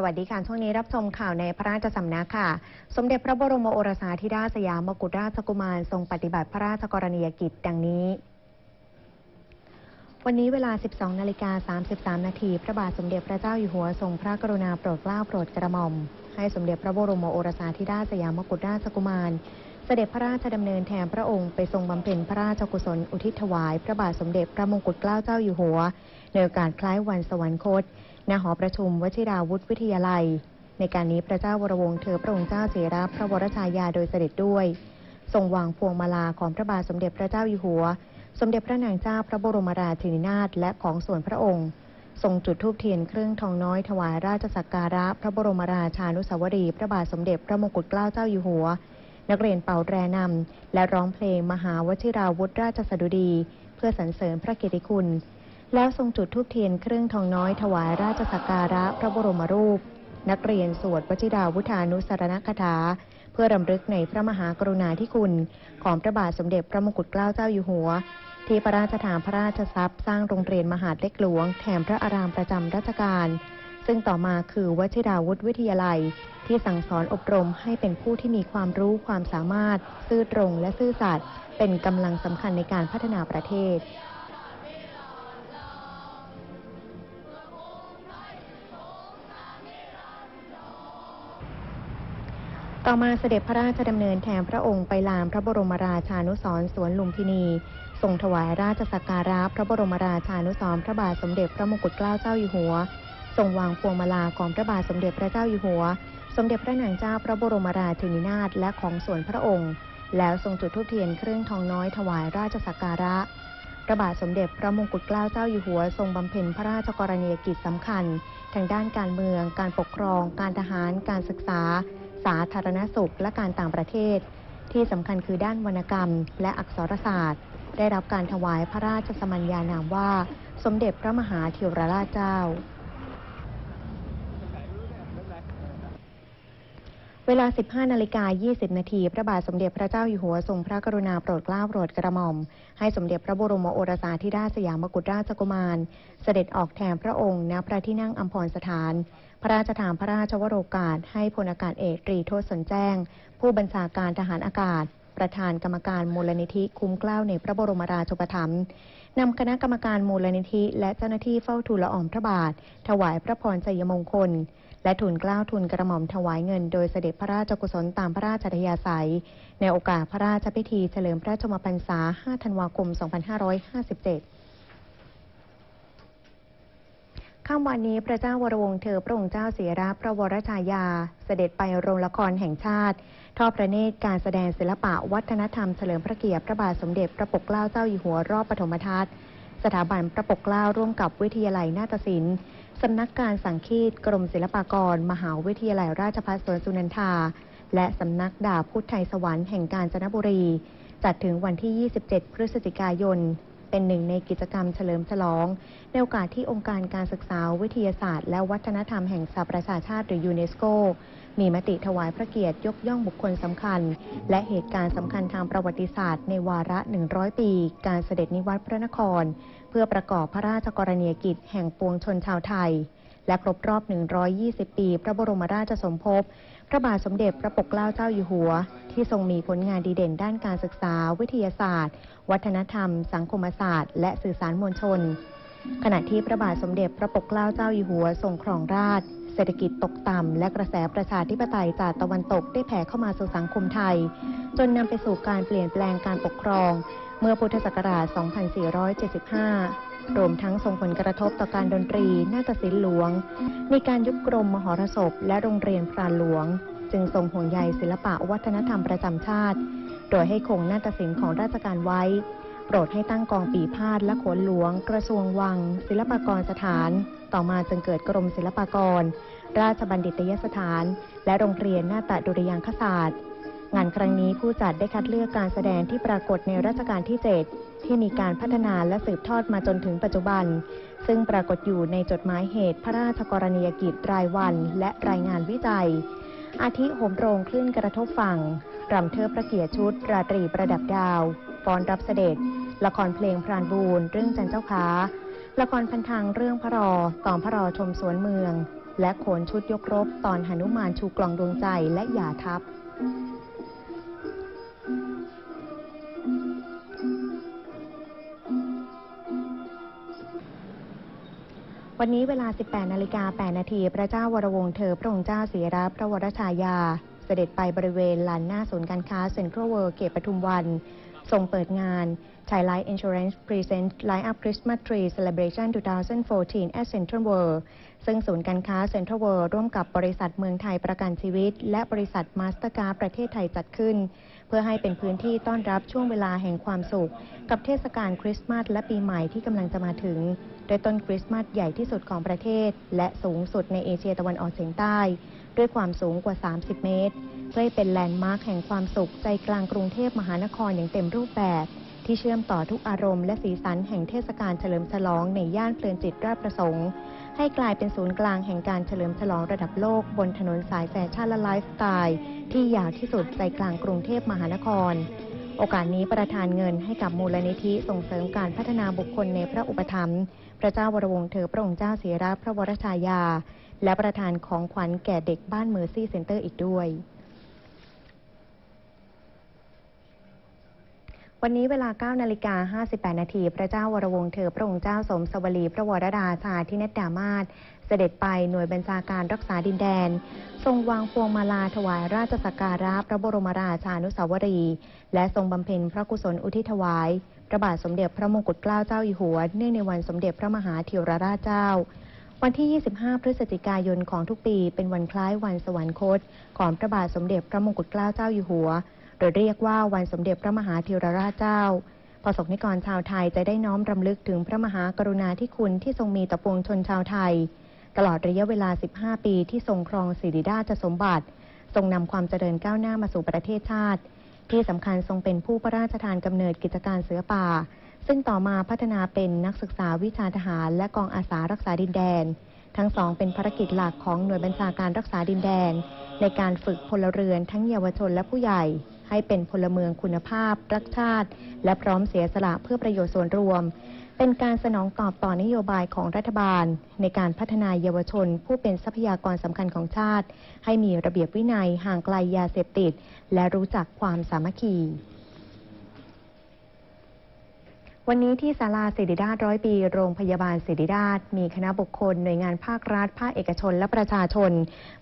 สวัสดีค่ะ ช่วงนี้รับชมข่าวในพระราชสำนักค่ะ สมเด็จพระบรมโอรสาธิราชสยามกุฎราชกุมารทรงปฏิบัติพระราชกรณียกิจดังนี้ วันนี้เวลา 12 นาฬิกา 33 นาทีพระบาทสมเด็จพระเจ้าอยู่หัวทรงพระกรุณาโปรดเกล้าโปรดกระหม่อม ให้สมเด็จพระบรมโอรสาธิราชสยามกุฎราชกุมาร เสด็จพระราชดำเนินแทนพระองค์ไปทรงบำเพ็ญพระราชกุศลอุทิศถวาย พระบาทสมเด็จพระมงกุฎเกล้าเจ้าอยู่หัว ในโอกาสคล้ายวันสวรรคต ณ หอประชุมวชิราวุธวิทยาลัย ในการนี้พระเจ้าวรวงศ์เธอพระองค์เจ้าเสราพระวรชายาโดยเสด็จด้วย ทรงวางพวงมาลาของพระบาทสมเด็จพระเจ้าอยู่หัว สมเด็จพระนางเจ้าพระบรมราชินีนาถและของส่วนพระองค์ ทรงจุดธูปเทียนเครื่องทองน้อยถวายราชสักการะ พระบรมราชานุสาวรีย์พระบาทสมเด็จพระมงกุฎเกล้าเจ้าอยู่หัว นักเรียนเป่าแรนำและร้องเพลงมหาวชิราวุธราชสดุดี เพื่อสรรเสริญพระเกียรติคุณ แล้วทรงจุดธูปเทียนเครื่องทองน้อยถวายราชสักการะพระบรมรูป นักเรียนสวดวชิราวุธานุสรณคาถา เพื่อรำลึกในพระมหากรุณาธิคุณ ของพระบาทสมเด็จพระมงกุฎเกล้าเจ้าอยู่หัว ที่พระราชทานพระราชทรัพย์ สร้างโรงเรียนมหาดเล็กหลวงแถมพระอารามประจำราชการ ซึ่งต่อมาคือวชิราวุธวิทยาลัย ที่สั่งสอนอบรมให้เป็นผู้ที่มีความรู้ความสามารถ ซื่อตรงและซื่อสัตย์เป็นกำลังสำคัญในการพัฒนาประเทศต่อมาเสด็จพระราชดำเนินแทนพระองค์ไปลานพระบรมราชานุสรสวนลุมพินีทรงถวายราชสักการะพระบรมราชานุสรพระบาทสมเด็จพระมงกุฎเกล้าเจ้าอยู่หัว ทรงวางพวงมาลาของพระบาทสมเด็จพระเจ้าอยู่หัว สมเด็จพระนางเจ้าพระบรมราชินีนาถและของส่วนพระองค์ แล้วทรงจุดธูปเทียนเครื่องทองน้อยถวายราชสักการะ พระบาทสมเด็จพระมงกุฎเกล้าเจ้าอยู่หัว ทรงบำเพ็ญพระราชกรณียกิจสำคัญ ทางด้านการเมือง การปกครอง การทหาร การศึกษา สาธารณสุข และการต่างประเทศ ที่สำคัญคือด้านวรรณกรรม และอักษรศาสตร์ ได้รับการถวายพระราชสมัญญานามว่า สมเด็จพระมหาเถรราชเจ้า เวลา 15 นาฬิกา 20 นาที พระบาทสมเด็จพระเจ้าอยู่หัวทรงพระกรุณาโปรดเกล้าโปรดกระหม่อม ให้สมเด็จพระบรมโอรสาธิราชสยามกุฎราชกุมาร เสด็จออกแทนพระองค์ณพระที่นั่งอัมพรสถาน พระราชทานพระราชวโรกาส ให้พลอากาศเอกตรีโทษสนแจ้ง ผู้บัญชาการทหารอากาศ ประธานกรรมการมูลนิธิคุ้มเกล้าในพระบรมราชูปถัมภ์นำคณะกรรมการมูลนิธิ และเจ้าหน้าที่เฝ้าทูลละอองพระบาท ถวายพระพรชัยมงคล และทุนกล้าวทุนกระหม่อมถวายเงิน โดยเสด็จพระราชกุศลตามพระราชธยาศัย ในโอกาสพระราชพิธีเฉลิมพระชมพรรษา 5 ธันวาคม 2557ข้าวันนี้พระเจ้าวรวงเธอพระองค์เจ้าเสียราพระวรชายา เสด็จไปโรงละครแห่งชาติ ทอดพระเนตรการแสดงศิลปะวัฒนธรรมเฉลิมพระเกียรติพระบาทสมเด็จพระปกเกล้าเจ้าอยู่หัวรอบปฐมทัศน์สถาบันพระปกเกล้าร่วมกับวิทยาลัยนาฏศิลป์ สำนักการสังคีตกรมศิลปากร มหาวิทยาลัยราชภัฏสวนสุนันทา และสำนักดาบพุทธไทยสวรรค์แห่งกาญจนบุรี จัดถึงวันที่ 27 พฤศจิกายน เป็นหนึ่งในกิจกรรมเฉลิมฉลอง ในโอกาสที่องค์การการศึกษาวิทยาศาสตร์ และวัฒนธรรมแห่งสหประชาชาติหรือยูเนสโก มีมติถวายพระเกียรติยกย่องบุคคลสำคัญ และเหตุการณ์สำคัญทางประวัติศาสตร์ ในวาระ 100 ปี การเสด็จนิวัตรพระนคร เพื่อประกอบพระราชกรณียกิจแห่งปวงชนชาวไทย และครบรอบ 120 ปี พระบรมราชสมภพ พระบาทสมเด็จพระปกเกล้าเจ้าอยู่หัว ที่ทรงมีผลงานดีเด่นด้านการศึกษา วิทยาศาสตร์ วัฒนธรรม สังคมศาสตร์ และสื่อสารมวลชน ขณะที่พระบาทสมเด็จพระปกเกล้าเจ้าอยู่หัวทรงครองราช เศรษฐกิจตกต่ำ และกระแสประชาธิปไตยจากตะวันตกได้แผ่เข้ามาสู่สังคมไทย จนนำไปสู่การเปลี่ยนแปลงการปกครอง เมื่อพุทธศักราช 2475 รวมทั้งส่งผลกระทบต่อการดนตรีนาฏศิลป์หลวง มีการยุบกรมมหรสพและโรงเรียนพรานหลวง จึงทรงห่วงใยศิลปะวัฒนธรรมประจำชาติ โดยให้คงนาฏศิลป์ของราชการไว้ โปรดให้ตั้งกองปีพาดและขนหลวง กระทรวงวัง ศิลปากรสถาน ต่อมาจึงเกิดกรมศิลปากร ราชบัณฑิตยสถาน และโรงเรียนหน้าฏดุริยางคศาสตร์งานครั้งนี้ผู้จัดได้คัดเลือกการแสดงที่ปรากฏในรัชกาลที่ 7 ที่มีการพัฒนาและสืบทอดมาจนถึงปัจจุบัน ซึ่งปรากฏอยู่ในจดหมายเหตุพระราชกรณียกิจรายวัน และรายงานวิจัย อาทิโหมโรงคลื่นกระทบฝั่งรำเทิดพระเกียรติชุด ราตรีประดับดาว ฟ้อนรับเสด็จ ละครเพลงพรานบูนเรื่องจันเจ้าขาละครพันทางเรื่องพระรอ ตอนพระรอชมสวนเมือง และโขนชุดยกรบ ตอนหนุมานชูกลองดวงใจและหยาทัพวันนี้เวลา 18 นาฬิกา 8 นาที พระเจ้าวรวงศ์เธอ พระองค์เจ้าเสียรัพระวรชายา เสด็จไปบริเวณลานหน้าศูนย์การค้าเซ็นทรัลเวิลด์เขตปทุมวัน ทรงเปิดงาน Thai Life Insurance Present Light Up Christmas Tree Celebration 2014 at Central World ซึ่งศูนย์การค้าเซ็นทรัลเวิลด์ร่วมกับบริษัทเมืองไทยประกันชีวิต และบริษัทมาสเตอร์การ์ประเทศไทยจัดขึ้น เพื่อให้เป็นพื้นที่ต้อนรับช่วงเวลาแห่งความสุข กับเทศกาลคริสต์มาสและปีใหม่ที่กำลังจะมาถึง โดยต้นคริสต์มาสใหญ่ที่สุดของประเทศ และสูงสุดในเอเชียตะวันออกเฉียงใต้ ด้วยความสูงกว่า 30 เมตร เพื่อให้เป็นแลนด์มาร์คแห่งความสุขใจกลางกรุงเทพมหานครอย่างเต็มรูปแบบ ที่เชื่อมต่อทุกอารมณ์และสีสันแห่งเทศกาลเฉลิมฉลองในย่านเพลินจิตราชประสงค์ ให้กลายเป็นศูนย์กลางแห่งการเฉลิมฉลองระดับโลก บนถนนสายแฟชั่นและไลฟ์สไตล์ ที่ยาวที่สุดใจกลางกรุงเทพมหานคร โอกาสนี้ประทานเงินให้กับมูลนิธิส่งเสริมการพัฒนาบุคคลในพระอุปถัมภ์พระเจ้าวรวงศ์เธอพระองค์เจ้าเสียรับพระวรชายา และประทานของขวัญแก่เด็กบ้านเมอร์ซี่เซ็นเตอร์อีกด้วย วันนี้เวลา 9 นาฬิกา 58 นาที พระเจ้าวรวงศ์เธอพระองค์เจ้าสมสวลี พระวรดาชาทิเนตดามาศเสด็จไปหน่วยบัญชาการรักษาดินแดน ทรงวางพวงมาลาถวายราชสักการะพระบรมราชานุสาวรีย์และทรงบำเพ็ญพระกุศลอุทิศถวาย พระบาทสมเด็จพระมงกุฎเกล้าเจ้าอยู่หัว เนื่องในวันสมเด็จพระมหาเถรราชเจ้า วันที่ 25 พฤศจิกายนของทุกปี เป็นวันคล้ายวันสวรรคต ของพระบาทสมเด็จพระมงกุฎเกล้าเจ้าอยู่หัวโดยเรียกว่าวันสมเด็จพระมหาเถรราชเจ้าประสบนิกรชาวไทยจะได้น้อมรำลึกถึงพระมหากรุณาธิคุณที่ทรงมีต่อปวงชนชาวไทย ตลอดระยะเวลา 15 ปีที่ทรงครองสิริราชสมบัติ ทรงนำความเจริญก้าวหน้ามาสู่ประเทศชาติ ที่สำคัญทรงเป็นผู้พระราชทานกำเนิดกิจการเสือป่า ซึ่งต่อมาพัฒนาเป็นนักศึกษาวิชาทหาร และกองอาสารักษาดินแดน ทั้งสองเป็นภารกิจหลักของหน่วยบัญชาการรักษาดินแดน ในการฝึกพลเรือนทั้งเยาวชนและผู้ใหญ่ ให้เป็นพลเมืองคุณภาพ รักชาติ และพร้อมเสียสละเพื่อประโยชน์ส่วนรวม เป็นการสนองตอบต่อนโยบายของรัฐบาล ในการพัฒนาเยาวชน ผู้เป็นทรัพยากรสำคัญของชาติ ให้มีระเบียบวินัยห่างไกลยาเสพติด และรู้จักความสามัคคี วันนี้ที่ศาลาศิริราชร้อยปี โรงพยาบาลศิริราช มีคณะบุคคลหน่วยงานภาครัฐ ภาคเอกชนและประชาชน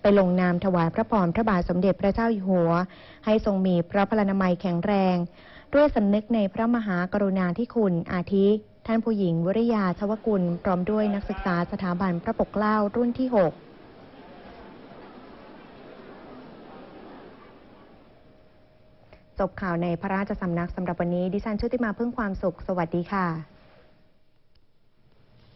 ไปลงนามถวายพระพรพระบาทสมเด็จพระเจ้าอยู่หัว ให้ทรงมีพระพลานามัยแข็งแรง ด้วยสำนึกในพระมหากรุณาธิคุณอาทิ ท่านผู้หญิงวริยาชวกุล พร้อมด้วยนักศึกษาสถาบันพระปกเกล้ารุ่นที่ 6 จบข่าวในพระราชสำนักสำหรับวันนี้ ดิฉันชุติมาเพิ่งความสุข สวัสดีค่ะ